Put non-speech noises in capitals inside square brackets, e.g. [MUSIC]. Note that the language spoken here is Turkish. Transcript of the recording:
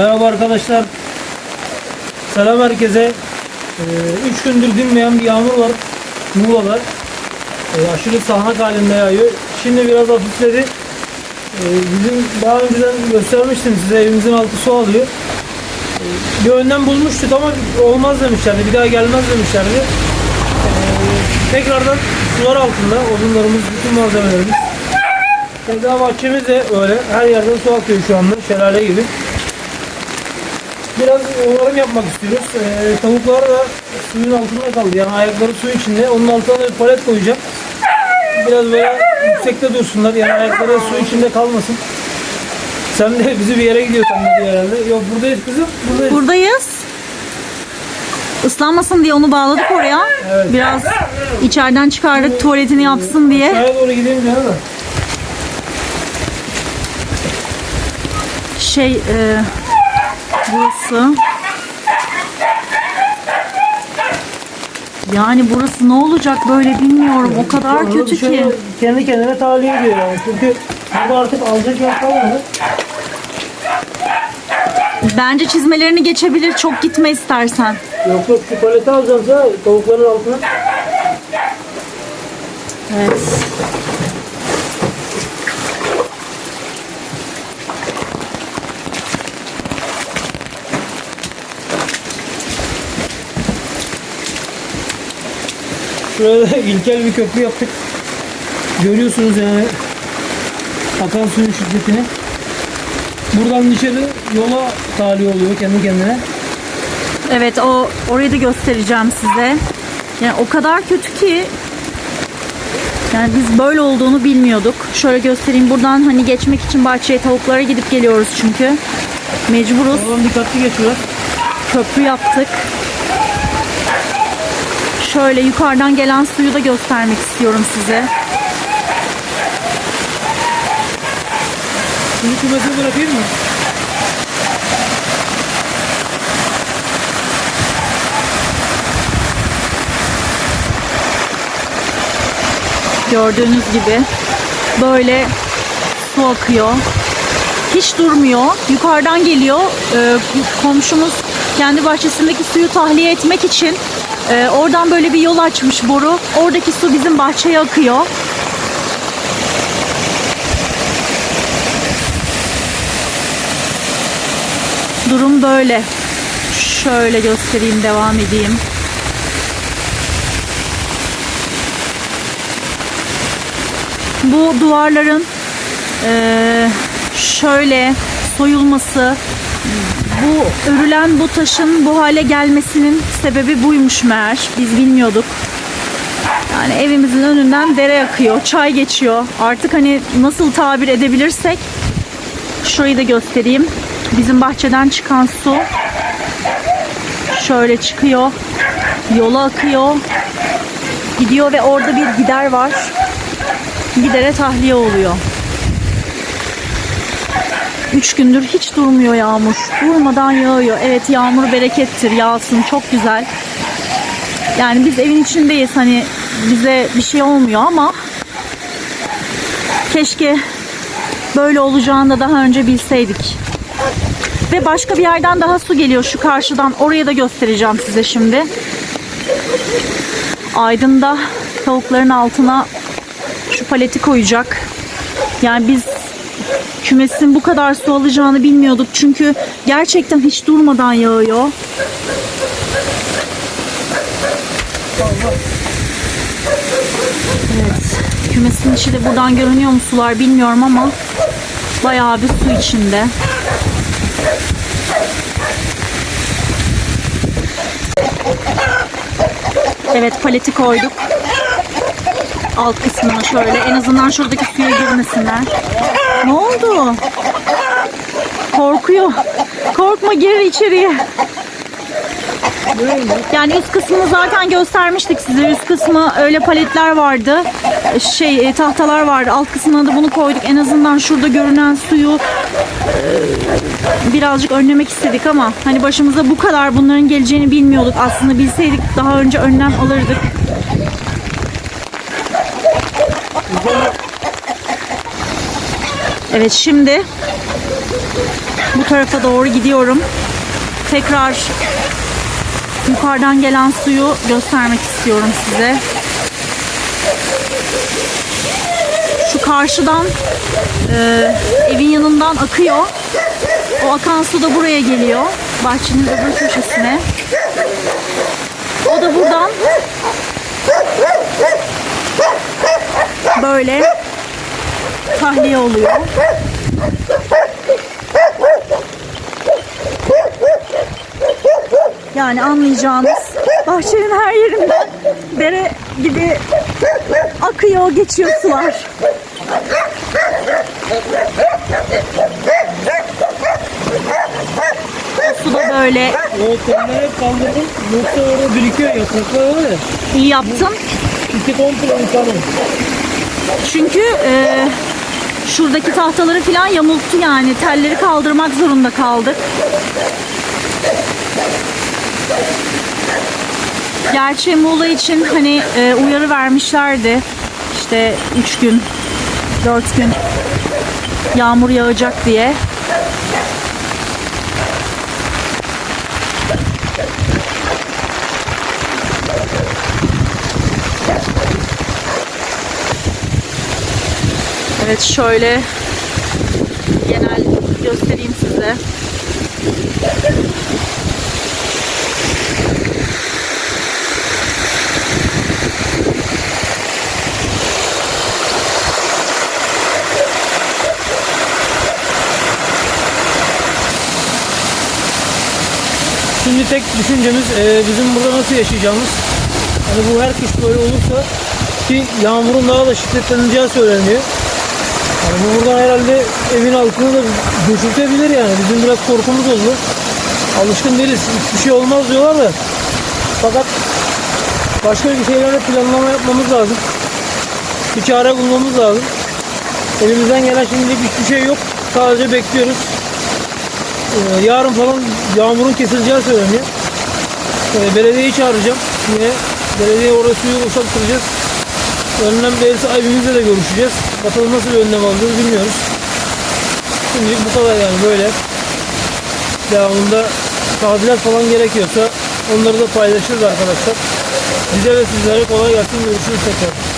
Merhaba arkadaşlar. Selam herkese. 3 gündür dinmeyen bir yağmur var. Muğla'da. Ee, aşırı sahnak halinde yağıyor. Şimdi biraz hafifledi. Ee, bizim daha önceden göstermiştim size evimizin altı su alıyor. Ee, bir önlem bulmuştuk ama olmaz demişlerdi. Bir daha gelmez demişlerdi. Ee, tekrardan sular altında odunlarımız, bütün malzemelerimiz. Keza bahçemiz de öyle. Her yerden su akıyor şu anda. Şelale gibi. Biraz onarım yapmak istiyoruz. Ee, tavuklar da suyun altında kaldı. Yani ayakları su içinde. Onun altına da bir palet koyacağım. Biraz böyle yüksekte dursunlar. Yani ayakları su içinde kalmasın. Sen de bizi bir yere gidiyorsun dedi herhalde. Yok buradayız kızım. Buradayız. Buradayız. Islanmasın diye onu bağladık oraya. Evet. Biraz içeriden çıkardık tuvaletini yapsın diye. Aşağıya doğru gidelim diyor da. Şey e, burası. Yani burası ne olacak böyle bilmiyorum. O kadar kötü dışarı ki. Kendi kendine tahliye ediyor yani. Çünkü burada artık alacak yer kalmadı. Bence çizmelerini geçebilir. Çok gitme istersen. Yok yok şu paleti alacağımsa tavukların altına. Evet. Şurada da [LAUGHS] ilkel bir köprü yaptık. Görüyorsunuz yani akan suyun şiddetini. Buradan dışarı yola tahliye oluyor kendi kendine. Evet o orayı da göstereceğim size. Yani o kadar kötü ki yani biz böyle olduğunu bilmiyorduk. Şöyle göstereyim. Buradan hani geçmek için bahçeye tavuklara gidip geliyoruz çünkü. Mecburuz. Oradan dikkatli geçiyorlar. Köprü yaptık. Şöyle yukarıdan gelen suyu da göstermek istiyorum size. Şimdi kümesini bırakayım mı? Gördüğünüz gibi böyle su akıyor. Hiç durmuyor. Yukarıdan geliyor. Ee, komşumuz kendi bahçesindeki suyu tahliye etmek için e, oradan böyle bir yol açmış boru. Oradaki su bizim bahçeye akıyor. Durum böyle. Şöyle göstereyim, devam edeyim. Bu duvarların eee, şöyle soyulması, bu örülen bu taşın bu hale gelmesinin sebebi buymuş meğer. Biz bilmiyorduk. Yani evimizin önünden dere akıyor, çay geçiyor. Artık hani nasıl tabir edebilirsek şurayı da göstereyim. Bizim bahçeden çıkan su şöyle çıkıyor. Yola akıyor. Gidiyor ve orada bir gider var gidere tahliye oluyor. Üç gündür hiç durmuyor yağmur. Durmadan yağıyor. Evet yağmur berekettir. Yağsın. Çok güzel. Yani biz evin içindeyiz. Hani bize bir şey olmuyor ama keşke böyle olacağını da daha önce bilseydik. Ve başka bir yerden daha su geliyor şu karşıdan. Oraya da göstereceğim size şimdi. Aydın'da tavukların altına şu paleti koyacak. Yani biz kümesin bu kadar su alacağını bilmiyorduk. Çünkü gerçekten hiç durmadan yağıyor. Evet. Kümesin içi de buradan görünüyor mu sular bilmiyorum ama bayağı bir su içinde. Evet paleti koyduk alt kısmına şöyle. En azından şuradaki suya girmesinler. Ne oldu? Korkuyor. Korkma gir içeriye. Yani üst kısmını zaten göstermiştik size. Üst kısmı öyle paletler vardı. Şey e, tahtalar vardı. Alt kısmına da bunu koyduk. En azından şurada görünen suyu e, birazcık önlemek istedik ama hani başımıza bu kadar bunların geleceğini bilmiyorduk. Aslında bilseydik daha önce önlem alırdık. Evet şimdi bu tarafa doğru gidiyorum. Tekrar yukarıdan gelen suyu göstermek istiyorum size. Şu karşıdan e, evin yanından akıyor. O akan su da buraya geliyor. Bahçenin öbür köşesine. O da buradan böyle tahliye oluyor. Yani anlayacağınız bahçenin her yerinden dere gibi akıyor, geçiyor sular. Su da böyle O konuları hep kaldırdım. Yoksa orada birikiyor yapraklar var ya. iyi yaptın. İki komple yıkadım. Çünkü e, şuradaki tahtaları falan yamulttu yani. Telleri kaldırmak zorunda kaldık. Gerçi Muğla için hani e, uyarı vermişlerdi. İşte 3 gün, 4 gün yağmur yağacak diye. Evet şöyle genel göstereyim size. Şimdi tek düşüncemiz e, bizim burada nasıl yaşayacağımız. Hani bu her kış böyle olursa ki yağmurun daha da şiddetleneceği söyleniyor. Yani bu buradan herhalde evin altını da göçürtebilir yani. Bizim biraz korkumuz oldu. Alışkın değiliz. Hiçbir şey olmaz diyorlar da. Fakat başka bir şeylerle planlama yapmamız lazım. Bir çare bulmamız lazım. Elimizden gelen şimdilik hiçbir şey yok. Sadece bekliyoruz. Ee, yarın falan yağmurun kesileceği söyleniyor. Ee, belediyeyi çağıracağım. Yine belediye oraya suyu boşalttıracağız. Önlem verirse evimizle de görüşeceğiz. Bakalım nasıl bir önlem alacağız bilmiyoruz. Şimdilik bu kadar yani böyle. Devamında tadilat falan gerekiyorsa onları da paylaşırız arkadaşlar. Bize ve sizlere kolay gelsin. Görüşürüz tekrar.